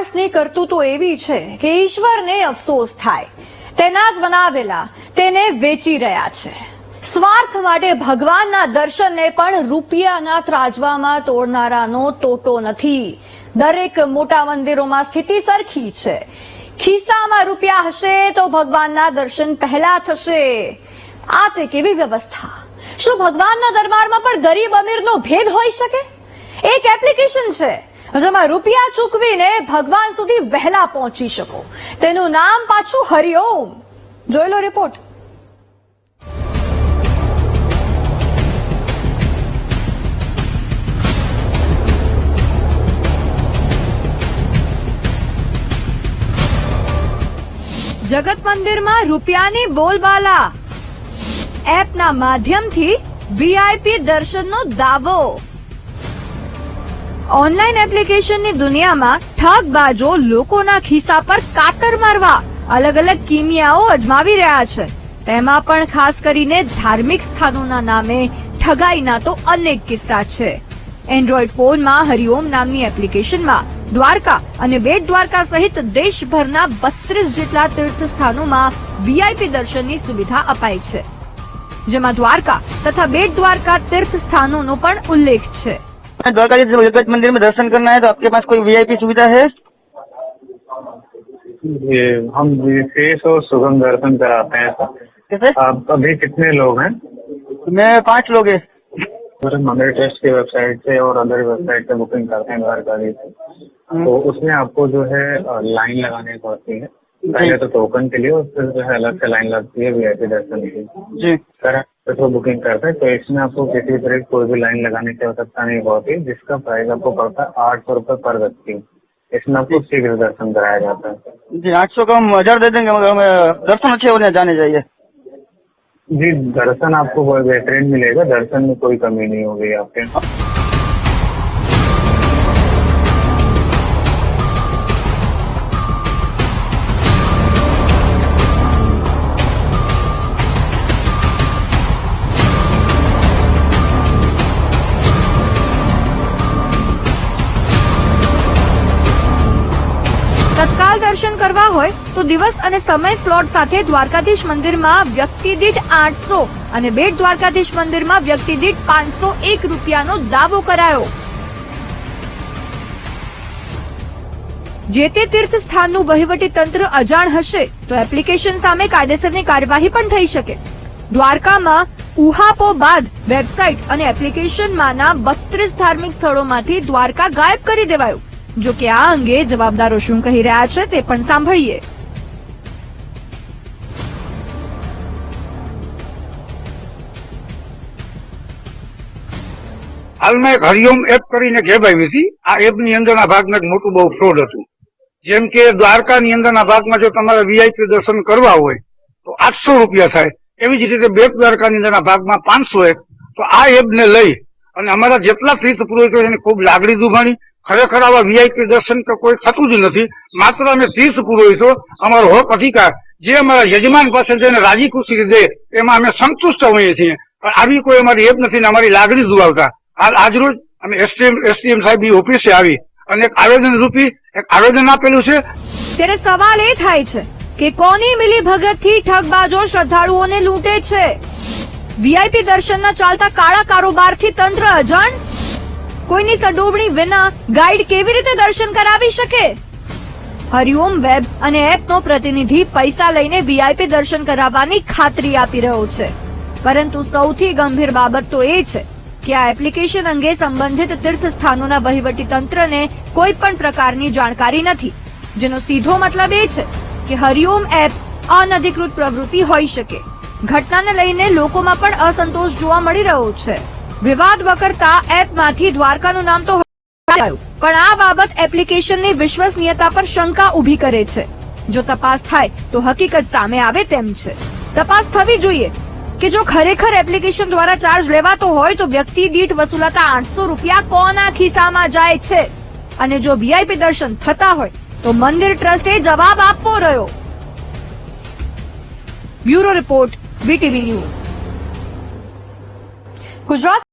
માણસની કરતૂતો એવી છે કે ઈશ્વરને અફસોસ થાય. તેના જ બનાવેલા તેને વેચી રહ્યા છે. સ્વાર્થ માટે ભગવાનના દર્શનને પણ રૂપિયાના ત્રાજવામાં તોડનારાનો તોટો નથી. દરેક મોટા મંદિરોમાં સ્થિતિ સરખી છે. ખિસ્સામાં રૂપિયા હશે તો ભગવાનના દર્શન પહેલા થશે. આ તે કેવી વ્યવસ્થા? શું ભગવાનના દરબારમાં પણ ગરીબ અમીરનો ભેદ હોઈ શકે? એક એપ્લિકેશન છે. જેમાં રૂપિયા ચૂકવીને ભગવાન સુધી વહેલા પહોંચી શકો. તેનું નામ પાછું હરિઓમ. જોઈ લો રિપોર્ટ જગત મંદિરમાં રૂપિયાની બોલબાલા. એપના માધ્યમથી વીઆઈપી દર્શનનો દાવો. ઓનલાઈન એપ્લિકેશનની દુનિયામાં ઠગબાજો લોકોના ખિસ્સા પર કાતર મારવા અલગ અલગ કિમિયાઓ અજમાવી રહ્યા છે. તેમાં પણ ખાસ કરીને ધાર્મિક સ્થાનોના નામે ઠગાઈના તો અનેક કિસ્સા છે. એન્ડ્રોઈડ ફોનમાં હરિઓમ નામની એપ્લિકેશનમાં દ્વારકા અને બેટ દ્વારકા સહિત દેશભરના બત્રીસ જેટલા તીર્થ સ્થાનોમાં વીઆઈપી દર્શનની સુવિધા અપાઈ છે. જેમાં દ્વારકા તથા બેટ દ્વારકા તીર્થ સ્થાનોનો પણ ઉલ્લેખ છે. द्वारका जी जगत मंदिर में दर्शन करना है तो आपके पास कोई वीआईपी सुविधा है? ये हम विशेष और सुगम दर्शन कराते हैं सर। कैसे? आप अभी कितने लोग हैं? मैं पाँच लोग हैं। मंदिर ट्रस्ट की वेबसाइट से और अदर वेबसाइट से बुकिंग करते हैं द्वारका जी से तो उसमें आपको जो है लाइन लगानी पड़ती है। पहले तो टोकन के लिए और फिर जो है अलग से लाइन लगती है वीआईपी दर्शन की जी। सर तो बुकिंग करते हैं तो इसमें आपको किसी तरह कोई भी लाइन लगाने की आवश्यकता नहीं होती जिसका प्राइस आपको पड़ता है आठ सौ रुपये पर व्यक्ति। इसमें आपको शीघ्र दर्शन कराया जाता है। जी आठ सौ का हम हज़ार दे देंगे मगर हमें दर्शन अच्छे होने जाने चाहिए। जी दर्शन आपको बहुत बेहतरीन मिलेगा दर्शन में कोई कमी नहीं होगी आपके। દર્શન કરવા હોય તો દિવસ અને સમય સ્લોટ સાથે દ્વારકાધીશ મંદિરમાં વ્યક્તિ દીઠ આઠસો અને બેટ દ્વારકાધીશ મંદિરમાં વ્યક્તિ દીઠ પાંચસો એક રૂપિયાનો દાવો કરાયો. જે તે તીર્થ સ્થાનનું વહીવટી તંત્ર અજાણ હશે તો એપ્લિકેશન સામે કાયદેસરની કાર્યવાહી પણ થઈ શકે. દ્વારકામાં ઉહાપો બાદ વેબસાઇટ અને એપ્લિકેશનમાંના બત્રીસ ધાર્મિક સ્થળોમાંથી દ્વારકા ગાયબ કરી દેવાયું. જો કે આ અંગે જવાબદારો શું કહી રહ્યા છે તે પણ સાંભળીએ. હાલમાં એક હરિઓમ એપ કરીને આવી હતી. આ એપની અંદરના ભાગમાં એક મોટું બહુ ફ્રોડ હતું. જેમ કે દ્વારકાની અંદરના ભાગમાં જો તમારે વીઆઈપી દર્શન કરવા હોય, તો આઠસો રૂપિયા થાય. એવી જ રીતે બેટ દ્વારકાની અંદરના ભાગમાં પાંચસો એક. તો આ એપને લઈ અને અમારા જેટલા તીર્થ પુરોહિતો એની ખૂબ લાગણી દુભાણી ખરેખર આવા વીઆઈપી દર્શન કોઈ થતું જ નથી. માત્ર અમે ત્રીસ પુરોહિતો અમારો હક અધિકાર. જે અમારા યજમાન પાસે જઈને રાજી ખુશી દે એમાં અમે સંતુષ્ટ હોઈએ છીએ. પણ આવી કોઈ અમારી એપ નથી ને અમારી લાગણી દુભાવતા આજરોજ અમે એસટીએમ એસટીએમ સાહેબની ઓફિસે આવી અને એક આવેદન રૂપી, એક આવેદન આપેલું છે. ત્યારે સવાલ એ થાય છે કે કોની મિલી ભગતથી ઠગબાજો શ્રદ્ધાળુઓને લૂંટે છે? વીઆઈપી દર્શનના ચાલતા કાળા કારોબારથી તંત્ર અજાણ કોઈની સડોબણી વિના ગાઈડ કેવી રીતે દર્શન કરાવી શકે? હરિઓમ વેબ અને એપનો પ્રતિનિધિ પૈસા લઈને વીઆઈપી દર્શન કરાવવાની ખાતરી આપી રહ્યો છે. પરંતુ સૌથી ગંભીર બાબત તો એ છે કે આ એપ્લિકેશન અંગે સંબંધિત તીર્થ સ્થાનોના વહીવટી તંત્રને કોઈ પણ પ્રકારની જાણકારી નથી. જેનો સીધો મતલબ એ છે કે હરિઓમ એપ અનધિકૃત પ્રવૃત્તિ હોઈ શકે. ઘટનાને લઈને લોકોમાં પણ અસંતોષ જોવા મળી રહ્યો છે. વિવાદ વકરતા એપમાંથી દ્વારકાનું નામ તો પણ આ બાબત એપ્લિકેશનની વિશ્વસનીયતા પર શંકા ઊભી કરે છે. જો તપાસ થાય, તો હકીકત સામે આવે તેમ છે. તપાસ થવી જોઈએ કે જો ખરેખર એપ્લિકેશન દ્વારા ચાર્જ લેવાતો હોય તો વ્યક્તિ દીઠ વસૂલાતા આઠસો રૂપિયા કોના ખિસ્સામાં જાય છે? અને જો વીઆઈપી દર્શન થતા હોય, તો મંદિર ટ્રસ્ટે જવાબ આપવો રહ્યો. Bureau report BTV news. Gujarat